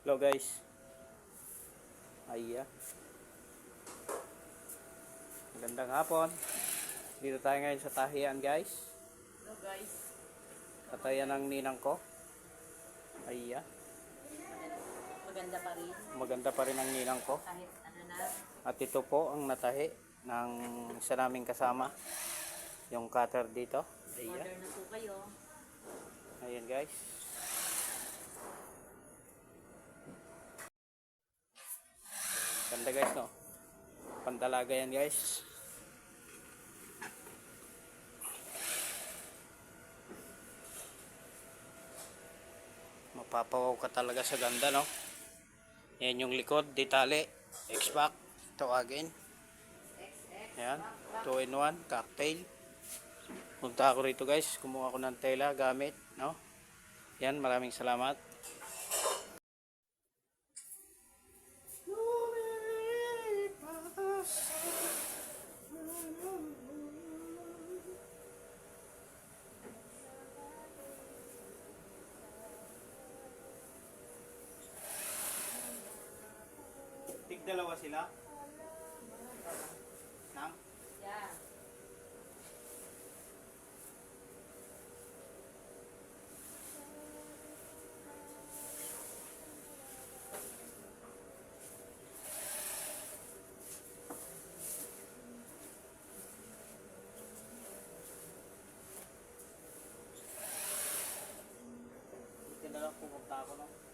Hello guys. Ay, ah. Magandang hapon. Dito tayo ngayon sa tahian guys. Hello guys. Katayan ng ninang ko. Ay, ah. Maganda pa rin. Maganda pa rin ang ninang ko. Kahit ano na. At ito po ang natahi ng isa naming kasama. Yung cutter dito. Ayan. Order na po kayo. Ayan guys. Ganda guys no. Pandalaga yan guys. Mapapawaw ka talaga sa ganda no. Yan yung likod, ditali, X-Pac, tawagin. Yan, 2 in 1, cocktail. Punta ako rito guys, kumuha ako ng tela gamit, no? Yan, maraming salamat. Dalawa sila. Nang? Yeah. Lang pumunta ako no.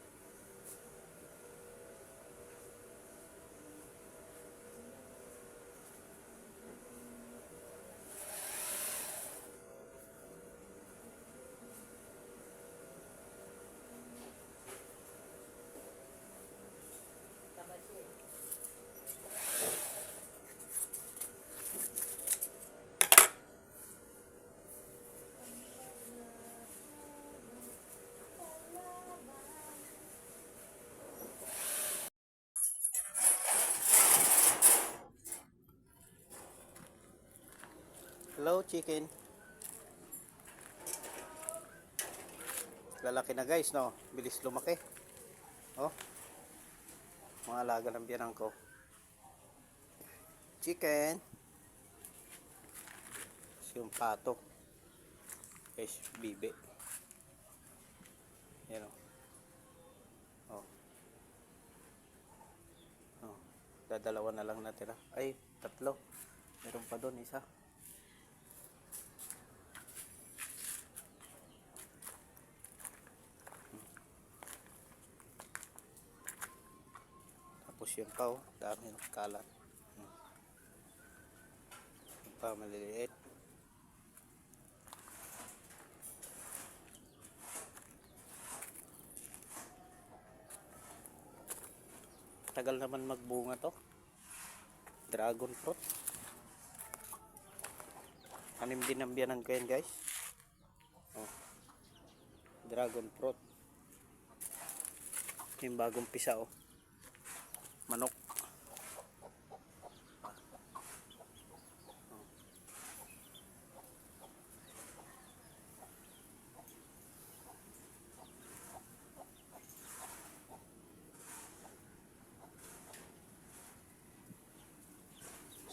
Hello, chicken. Lalaki na guys, no? Bilis lumaki. Oh. Mga alaga ng biyanang ko. Chicken. Tapos yung pato. Guys, bibe. Yan o. Oh. Oh. Dadalawa na lang natira. Ay, tatlo. Meron pa doon isa. Tapos yung pao, dami ng kalat. Hmm. Yung pa maliliit. Tagal naman magbunga to. Dragon fruit. Anim din ang biyanan ko yan guys. Oh. Dragon fruit. Yung bagong pisa oh manok.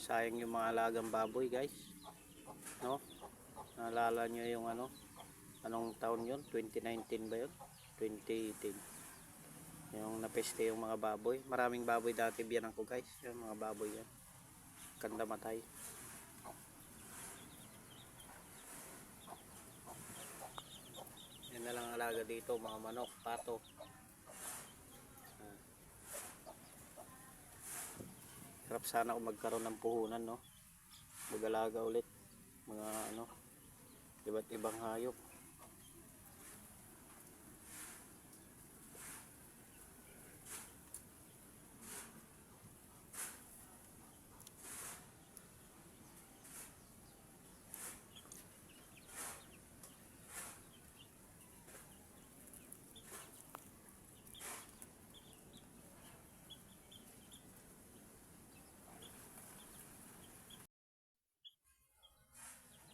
Sayang yung mga alagang baboy guys. No? Naalala nyo yung ano? Anong taon yun? 2019 ba yun? 2018 yung napeste yung mga baboy. Maraming baboy dati biyan ko guys. Yung mga baboy yan. Kanda matay. Yan na lang alaga dito mga manok, pato. Sarap sana kung magkaroon ng puhunan no? Mag-alaga ulit. Mga ano iba't ibang hayop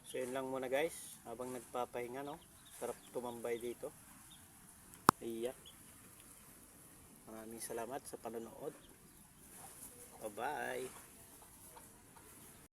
So yun lang muna guys, habang nagpapahinga no. Sarap tumambay dito. Iya. Maraming salamat sa panonood. Bye-bye.